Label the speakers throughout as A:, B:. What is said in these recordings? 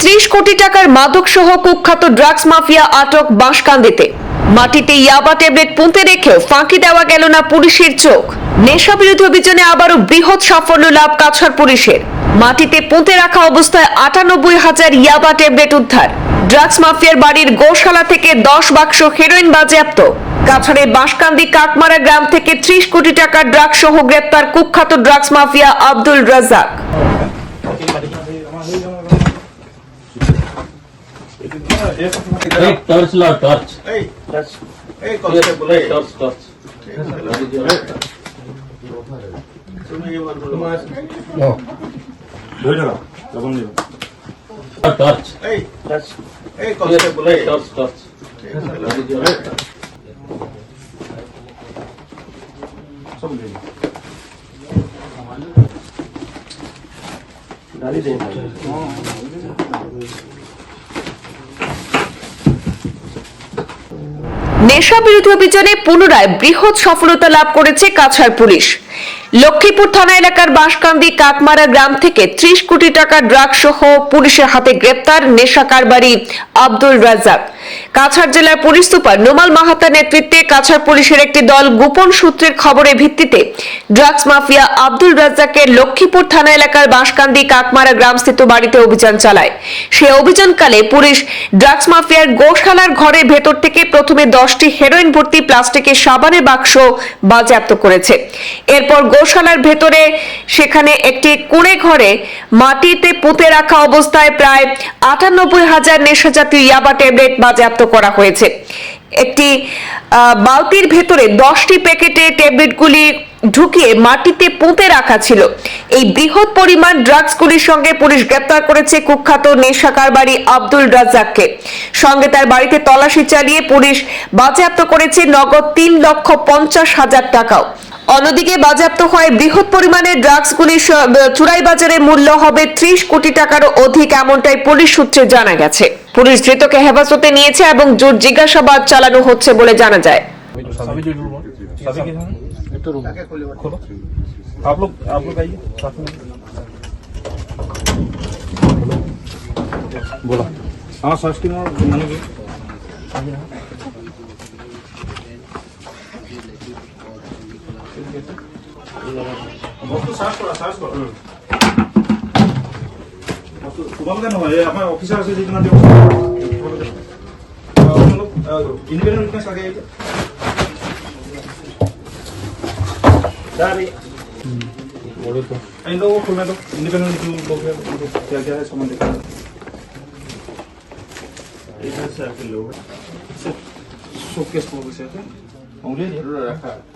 A: ত্রিশ কোটি টাকার মাদক সহ কুখ্যাত ড্রাগস মাফিয়া আটক বাঁশকান্দিতে। মাটিতে ইয়াবা ট্যাবলেট পুঁতে রেখেও ফাঁকি দেওয়া গেল না পুলিশের চোখ। নেশা বিরোধী অভিযানে আবারও বৃহৎ সাফল্য লাভ কাছাড় পুলিশের। মাটিতে পুঁতে রাখা অবস্থায় আটানব্বই হাজার ইয়াবা ট্যাবলেট উদ্ধার। ড্রাগস মাফিয়ার বাড়ির গোশালা থেকে দশ বাক্স হেরোইন বাজেয়াপ্ত। কাছাড়ের বাঁশকান্দি কাকমারা গ্রাম থেকে ত্রিশ কোটি টাকার ড্রাগস সহ গ্রেপ্তার কুখ্যাত
B: drugs mafia Abdul
C: Razak Hey, torch,
B: Lord, torch.
C: Hey, torch. Hey, constable.
D: Hey, torch, torch. Torch.
B: Hey,
C: torch. Hey, constable. Hey,
B: torch, torch.
D: डाली दें
A: নেশা বিরোধী অভিযানে পুনরায় বৃহৎ সফলতা লাভ করেছে কাছাড় পুলিশ। লক্ষ্মীপুর থানা এলাকার বাঁশকান্দি কাকমারা গ্রাম থেকে ত্রিশ কোটি টাকা ড্রাগ সহ পুলিশের হাতে গ্রেপ্তার নেশা কারবারি আব্দুল রাজাক কাছাড় জেলার পুলিশ সুপার নোমাল মাহাতার নেতৃত্বে কাছাড় পুলিশের একটি দল গোপন সূত্রের খবরের ভিত্তিতে ড্রাগস মাফিয়া আব্দুল রাজ্জাকের লক্ষ্মীপুর থানা এলাকার বাঁশকান্দি কাকমারা গ্রামস্থিত বাড়িতে অভিযান চালায়। সে অভিযানকালে পুলিশ ড্রাগস মাফিয়ার গোশালার ঘরের ভেতর থেকে প্রথমে দশটি হেরোইন ভর্তি প্লাস্টিকের সাবানের বাক্স বাজেয়াপ্ত করেছে। এরপর গোশালার ভেতরে সেখানে একটি কুঁড়ে ঘরে মাটিতে পুঁতে রাখা অবস্থায় প্রায় আটানব্বই হাজার নেশাজাতীয় ইয়াবা ট্যাবলেট বাজেয়াপ্ত করা হয়েছে। একটি বালতির ভেতরে দশটি প্যাকেটে ট্যাবলেটগুলি ঢুকিয়ে মাটিতে পুঁতে রাখা ছিল। এই বৃহৎ পরিমাণ ড্রাগসগুলির সঙ্গে পুলিশ গ্রেপ্তার করেছে কুখ্যাত নেশা কারবারি আব্দুল রাজ্জাককে। সঙ্গে তার বাড়িতে তল্লাশি চালিয়ে পুলিশ বাজেয়াপ্ত করেছে নগদ তিন লক্ষ পঞ্চাশ হাজার টাকাও। অন্যদিকে বাজেয়াপ্ত হয় বৃহৎ পরিমাণের ড্রাগসগুলির স- চুরাই বাজারে মূল্য হবে ত্রিশ কোটি টাকারও অধিক এমনটাই পুলিশ সূত্রে জানা গেছে পুলিশ ধৃতকে হেফাজতে নিয়েছে এবং জোর জিজ্ঞাসাবাদ চালানো হচ্ছে বলে জানা যায়
D: सभी जो रूम सभी के हैं एक तो रूम खोलो आप लोग आप लोग आइए साथ में మొత్తం సాసుకోరా సాసుకో మొత్తం కుబంగా ఏ అమ్మాయి ఒక సార్ చదివినట్టు ఇన్ని వేలు ఉంటున్నా సార్ అయితే దారి
C: ainda vou comer independente
D: do governo que é que é
C: essa
D: maneira isso é aquilo isso é o
C: que é
D: isso é o que é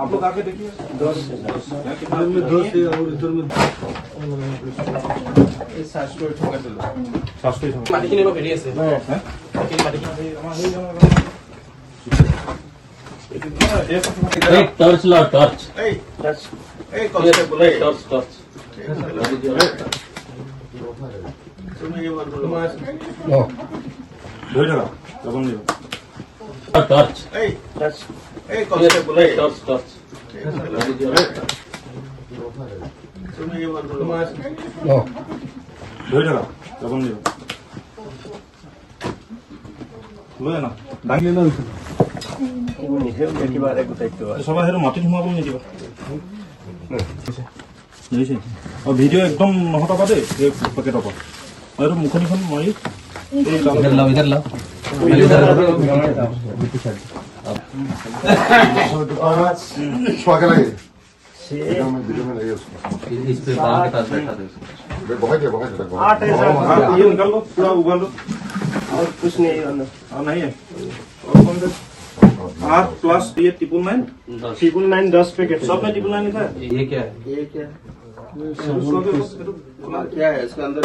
D: आप लोग आके देखिए?
C: दस में दस और इधर में
E: টর্চ
D: লাও
B: টর্চ টর্চ টর্চ টর্চ
C: এই কনস্টেবল এই
B: টর্চ টর্চ
C: তুমি এবার তোমার
D: ধরে নাও। তখন নিও
C: লয়ে না ডাঙ্গি না
D: সবাই হেরো অঁ ভিডিঅ' একদম নহটাবা দেই এই পেকেটৰ পৰা আৰু মুখনিখন মাৰি
F: छुआ लगे वीडियो में वीडियो में लगे उसको
E: इस पे बाल के पास बैठा दे
F: बहुत है बहुत है
C: आठ है सर
D: ये निकाल लो पूरा उगल लो
C: और कुछ नहीं है
D: और नहीं है और कौन सा आठ प्लस ये ट्रिपल नाइन
C: ट्रिपल नाइन दस पैकेट
D: सब में ट्रिपल नाइन लिखा है
E: ये क्या है
C: ये क्या
D: है
C: क्या है इसके अंदर